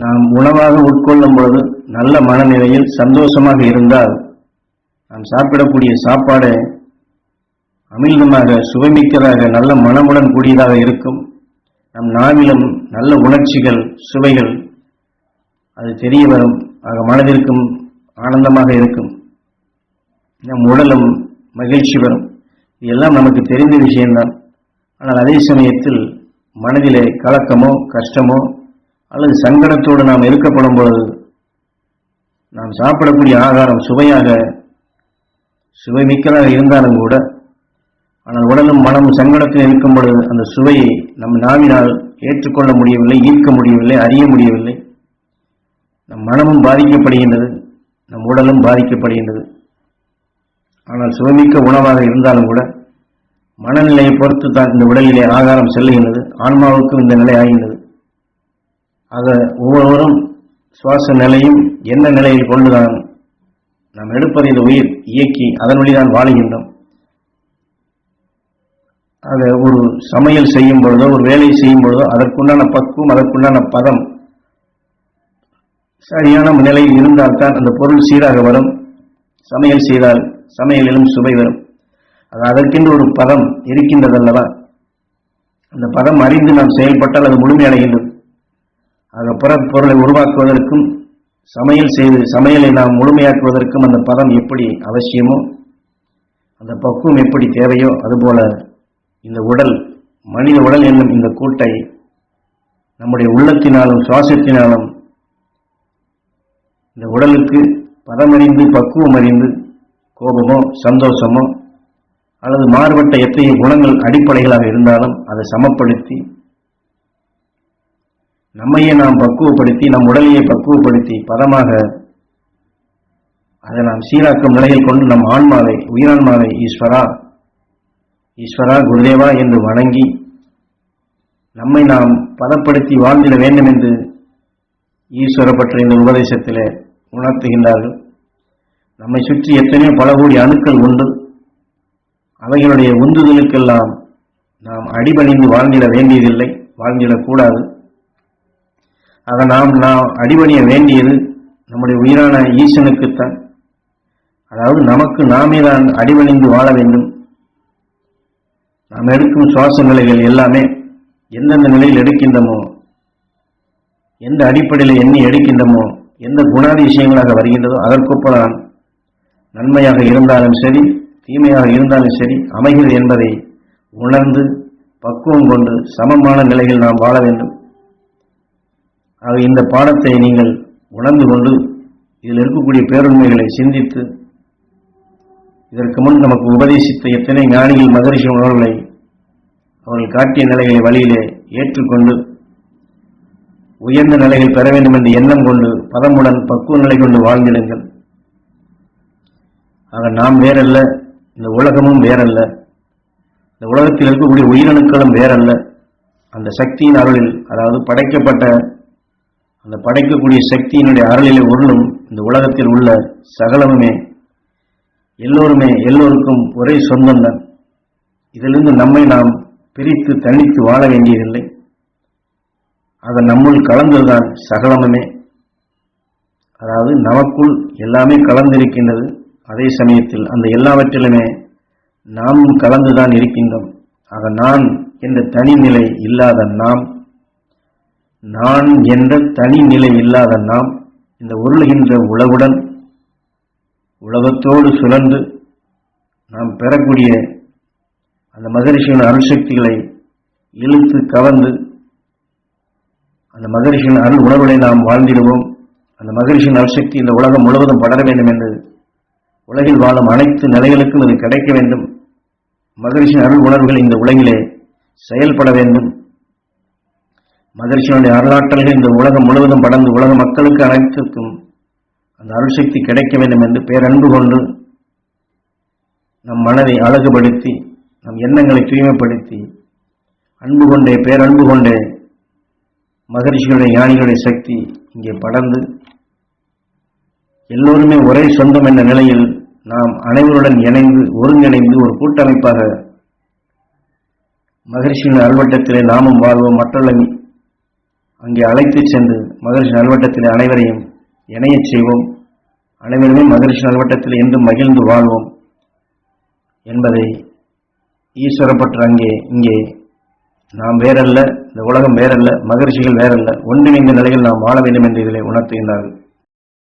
நாம் உணவாக உட்கொள்ளும் பொழுது நல்ல மனநிலையில் சந்தோஷமாக இருந்தால் நாம் சாப்பிடக்கூடிய சாப்பாடு அமிழ்தமாக சுவைமிக்கதாக நல்ல மனமுடன் கூடியதாக இருக்கும். நம் நாவிலும் நல்ல உணர்ச்சிகள் சுவைகள் அது தெரிய வரும். ஆக மனதிற்கும் ஆனந்தமாக இருக்கும். நம் உடலும் மகிழ்ச்சி வரும். இது எல்லாம் நமக்கு தெரிந்த விஷயம்தான். ஆனால் அதே சமயத்தில் மனதிலே கலக்கமோ கஷ்டமோ அல்லது சங்கடத்தோடு நாம் இருக்கப்படும் பொழுது நாம் சாப்பிடக்கூடிய ஆகாரம் சுவையாக சுவைமிக்கதாக இருந்தாலும் கூட ஆனால் உடலும் மனமும் சங்கடத்தில் இருக்கும் பொழுது அந்த சுவையை நம் நாவினால் ஏற்றுக்கொள்ள முடியவில்லை ஈர்க்க முடியவில்லை அறிய முடியவில்லை. நம் மனமும் பாதிக்கப்படுகின்றது நம் உடலும் பாதிக்கப்படுகின்றது. ஆனால் சுவைமிக்க உணவாக இருந்தாலும் கூட மனநிலையை பொறுத்து தான் இந்த உடலிலே ஆகாரம் செல்லுகின்றது ஆன்மாவுக்கும் இந்த நிலை ஆகின்றது. ஆக ஒவ்வொருவரும் சுவாச நிலையும் என்ன நிலையில் கொண்டுதான் நாம் எடுப்பதை இந்த உயிர் இயக்கி அதன் வழிதான் வாழுகின்றோம். அதை ஒரு சமையல் செய்யும் பொழுதோ ஒரு வேலை செய்யும் பொழுதோ அதற்குண்டான பக்குவம் அதற்குண்டான பதம் சரியான நிலையில் இருந்தால்தான் அந்த பொருள் சீராக வரும். சமையல் செய்தால் சமையலிலும் சுவை வரும். அது அதற்கென்று ஒரு பதம் இருக்கின்றதல்லவா? அந்த பதம் அறிந்து நாம் செயல்பட்டால் அது முழுமையடைகின்றது. ஆக புறப்பொருளை பொருளை உருவாக்குவதற்கும் சமையல் செய்து சமையலை நாம் முழுமையாக்குவதற்கும் அந்த பதம் எப்படி அவசியமோ அந்த பக்குவம் எப்படி தேவையோ அதுபோல இந்த உடல் மனித உடல் என்னும் இந்த கூட்டை நம்முடைய உள்ளத்தினாலும் சுவாசத்தினாலும் இந்த உடலுக்கு பதமறிந்து பக்குவம் அறிந்து கோபமோ சந்தோஷமோ அல்லது மாறுபட்ட எத்தகைய குணங்கள் அடிப்படைகளாக இருந்தாலும் அதை சமப்படுத்தி நம்மையே நாம் பக்குவப்படுத்தி நம் உடலையே பக்குவப்படுத்தி பதமாக அதை நாம் சீராக்கும் நிலையில் கொண்டு நம் ஆன்மாவை உயிரான்மாவை ஈஸ்வரா ஈஸ்வரா குருதேவா என்று வணங்கி நம்மை நாம் பதப்படுத்தி வாழ்ந்திட வேண்டும் என்று ஈஸ்வர பற்ற இந்த உபதேசத்திலே உணர்த்துகின்றார்கள். நம்மை சுற்றி எத்தனையோ பல கோடி அணுக்கள் உண்டு. அவைகளுடைய உந்துதலுக்கெல்லாம் நாம் அடிபணிந்து வாழ்ந்திட வேண்டியதில்லை வாழ்ந்திடக்கூடாது. ஆக நாம் நாம் அடிபணிய வேண்டியது நம்முடைய உயிரான ஈசனுக்குத்தான். அதாவது நமக்கு நாமே தான் அடிபணிந்து வாழ வேண்டும். நாம் எடுக்கும் சுவாச நிலைகள் எல்லாமே எந்தெந்த நிலையில் எடுக்கின்றமோ எந்த அடிப்படையில் எண்ணி எடுக்கின்றமோ எந்த குணாதிசயங்களாக வருகின்றதோ அதற்கொப்பதான் நன்மையாக இருந்தாலும் சரி தீமையாக இருந்தாலும் சரி அமைகிறது என்பதை உணர்ந்து பக்குவம் கொண்டு சமமான நிலையில் நாம் வாழ வேண்டும். ஆக இந்த பாடத்தை நீங்கள் உணர்ந்து கொண்டு இதில் இருக்கக்கூடிய பேருண்மைகளை சிந்தித்து இதற்கு முன் நமக்கு உபதேசித்த எத்தனை ஞானிகள் மகரிஷி உணர்வுகளை அவர்கள் காட்டிய நிலைகளை வழியிலே ஏற்றுக்கொண்டு உயர்ந்த நிலைகள் பெற வேண்டும் என்ற எண்ணம் கொண்டு பதமுடன் பக்குவ நிலை கொண்டு வாழ்ந்திடுங்கள். ஆக நாம் வேறல்ல இந்த உலகமும் வேறல்ல இந்த உலகத்தில் இருக்கக்கூடிய உயிரணுக்களும் வேறல்ல அந்த சக்தியின் அருளில் அதாவது படைக்கப்பட்ட அந்த படைக்கக்கூடிய சக்தியினுடைய அருளிலே உருளும் இந்த உலகத்தில் உள்ள சகலமுமே எல்லோருமே எல்லோருக்கும் ஒரே சொந்தம்தான் இதிலிருந்து நம்மை நாம் பிரித்து தனித்து வாழ வேண்டியதில்லை. அது நம்முள் கலந்ததுதான் சகலமுமே. அதாவது நமக்குள் எல்லாமே கலந்திருக்கின்றது. அதே சமயத்தில் அந்த எல்லாவற்றிலுமே நாமும் கலந்துதான் இருக்கின்றோம். ஆக நான் என்ற தனிநிலை இல்லாத நாம் நான் என்ற தனி நிலை இல்லாத நாம் இந்த உருளுகின்ற உழவுடன் உலகத்தோடு சுழன்று நாம் பெறக்கூடிய அந்த மகரிஷியின் அருள் சக்திகளை இழுத்து கவர்ந்து அந்த மகரிஷியின் அருள் உணர்வுகளை நாம் வாழ்ந்திடுவோம். அந்த மகரிஷியின் அருள் சக்தி இந்த உலகம் முழுவதும் படர வேண்டும் என்று உலகில் வாழும் அனைத்து நிலைகளுக்கும் இது கிடைக்க வேண்டும். மகரிஷியின் அருள் உணர்வுகள் இந்த உலகிலே செயல்பட வேண்டும். மகரிஷியினுடைய அருளாற்றல்கள் இந்த உலகம் முழுவதும் படர்ந்து உலக மக்களுக்கு அனைத்திற்கும் அந்த அருள் சக்தி கிடைக்க வேண்டும் என்று பேரன்பு கொண்டு நம் மனதை அழகுபடுத்தி நம் எண்ணங்களை தூய்மைப்படுத்தி அன்பு கொண்டே பேரன்பு கொண்டே மகரிஷிகளுடைய ஞானிகளுடைய சக்தி இங்கே படர்ந்து எல்லோருமே ஒரே சொந்தம் என்ற நிலையில் நாம் அனைவருடன் இணைந்து ஒருங்கிணைந்து ஒரு கூட்டமைப்பாக மகரிஷியின் அல்வட்டத்திலே நாமும் வாழ்வோம். மற்றவர்களை அங்கே அழைத்துச் சென்று மகரிஷி நல்வட்டத்தில் அனைவரையும் இணையச் செய்வோம். அனைவருமே மகரிஷி நல்வட்டத்தில் என்றும் மகிழ்ந்து வாழ்வோம் என்பதை ஈஸ்வரப்பட்டு அங்கே இங்கே. நாம் வேறல்ல இந்த உலகம் வேறல்ல மகரிஷிகள் வேறல்ல ஒன்றிணைந்த நிலையில் நாம் வாழ வேண்டும் என்று இதிலே உணர்த்துகின்றார்கள்.